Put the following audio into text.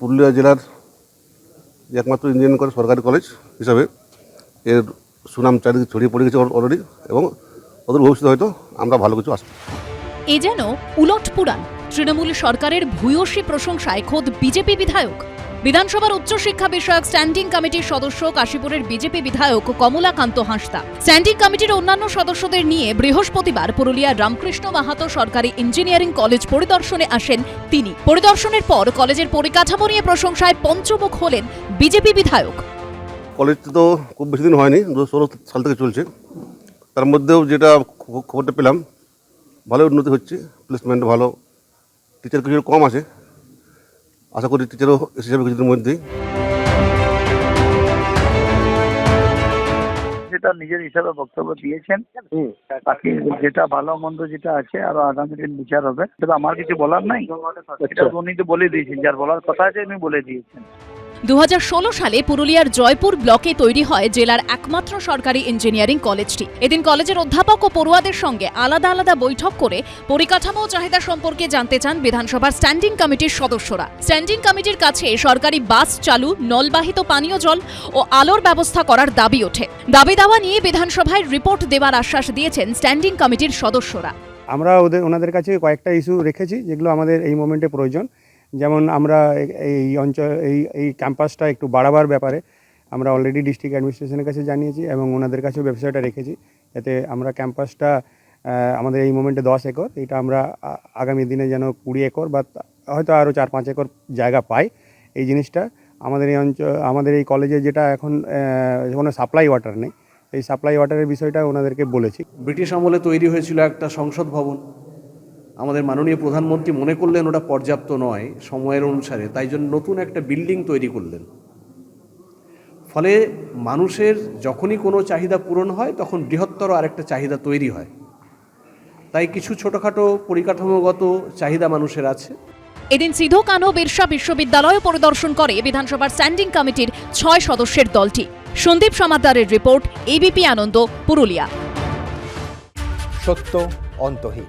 পুরুলিয়া জেলার একমাত্র engineering college সরকারি কলেজ হিসাবে এর সুনাম চারিদিকে ছড়িয়ে পড়ে গেছে অলরেডি এবং ওদের ভবিষ্যতে হয়তো আমরা ভালো কিছু আসব। এ যেন উলট পুরাণ তৃণমূল সরকারের ভূয়সী প্রশংসায় খোদ বিজেপি বিধায়ক বিধানসভার উচ্চশিক্ষা বিষয়ক স্ট্যান্ডিং কমিটির সদস্য কাশীপুরের বিজেপি বিধায়ক কমলাকান্ত হাঁসদা। স্ট্যান্ডিং কমিটির অন্যান্য সদস্যদের নিয়ে বৃহস্পতিবার পুরুলিয়ার রামকৃষ্ণ মাহাতো সরকারি ইঞ্জিনিয়ারিং কলেজ পরিদর্শনে আসেন তিনি। পরিদর্শনের পর কলেজের পরিকাঠামো নিয়ে প্রশংসায় পঞ্চমুখ হলেন বিজেপি বিধায়ক। কলেজটা তো খুব বেশি দিন হয়নি, দু ষোলো সাল থেকে চলছে। তার মধ্যেও যেটা খবরটা পেলাম ভালো উন্নতি হচ্ছে প্লেসমেন্ট ভালো টিচার কিছু কম আছে। আশা করি টিচারও এসে যাবে কিছুদিনের মধ্যেই। যেটা নিজের হিসাবে বক্তব্য দিয়েছেন বাকি যেটা ভালো মন্দ যেটা আছে আরও আগামী দিন বিচার হবে। সেটা আমার কিছু বলার নাই। এটা উনি তো বলে দিয়েছেন যার বলার কথা আছে উনি বলে দিয়েছেন। দুহাজার ষোলো সালে পুরুলিয়ার জয়পুর ব্লকে তৈরি হয় জেলার একমাত্র সরকারি ইঞ্জিনিয়ারিং কলেজটি। এদিন কলেজের অধ্যাপক ও পড়ুয়াদের সঙ্গে আলাদা আলাদা বৈঠক করে পরিকাঠামো চাহিদা সম্পর্কে জানতে চান বিধানসভার স্ট্যান্ডিং কমিটির সদস্যরা। স্ট্যান্ডিং কমিটির কাছে সরকারি বাস, চালু, নলবাহিত পানীয় জল ও আলোর ব্যবস্থা করার দাবি ওঠে। দাবি দাওয়া নিয়ে বিধানসভায় রিপোর্ট দেওয়ার আশ্বাস দিয়েছেন স্ট্যান্ডিং কমিটির সদস্যরা। আমরা ওদের ওনাদের কাছে কয়েকটা ইস্যু রেখেছি যেগুলো আমাদের এই মোমেন্টে প্রয়োজন। যেমন আমরা এই অঞ্চল, এই এই ক্যাম্পাসটা একটু বাড়াবার ব্যাপারে আমরা অলরেডি ডিস্ট্রিক্ট অ্যাডমিনিস্ট্রেশনের কাছে জানিয়েছি এবং ওনাদের কাছেও ব্যবসাটা রেখেছি যাতে আমরা ক্যাম্পাসটা আমাদের এই মোমেন্টে দশ একর, এটা আমরা আগামী দিনে যেন কুড়ি একর বা হয়তো আরও চার পাঁচ একর জায়গা পাই এই জিনিসটা। আমাদের এই অঞ্চল আমাদের এই কলেজে যেটা এখন কোনো সাপ্লাই ওয়াটার নেই, এই সাপ্লাই ওয়াটারের বিষয়টা ওনাদেরকে বলেছি। ব্রিটিশ আমলে তৈরি হয়েছিল একটা সংসদ ভবন। আমাদের মাননীয় প্রধানমন্ত্রী মনে করলেন ওটা পর্যাপ্ত নয় সময়ের অনুসারে তাই জন্য নতুন একটা বিল্ডিং তৈরি করলেন। ফলে মানুষের যখনই কোনো চাহিদা পূরণ হয় তখন বৃহত্তর আরেকটা চাহিদা তৈরি হয়। তাই কিছু ছোটোখাটো পরিকাঠামোগত চাহিদা মানুষের আছে। এদিন সিধু কানো বিরসা বিশ্ববিদ্যালয় পরিদর্শন করে বিধানসভার স্ট্যান্ডিং কমিটির ছয় সদস্যের দলটি। সন্দীপ সমাদারের রিপোর্ট এবিপি আনন্দ পুরুলিয়া। সত্য অন্তহীন।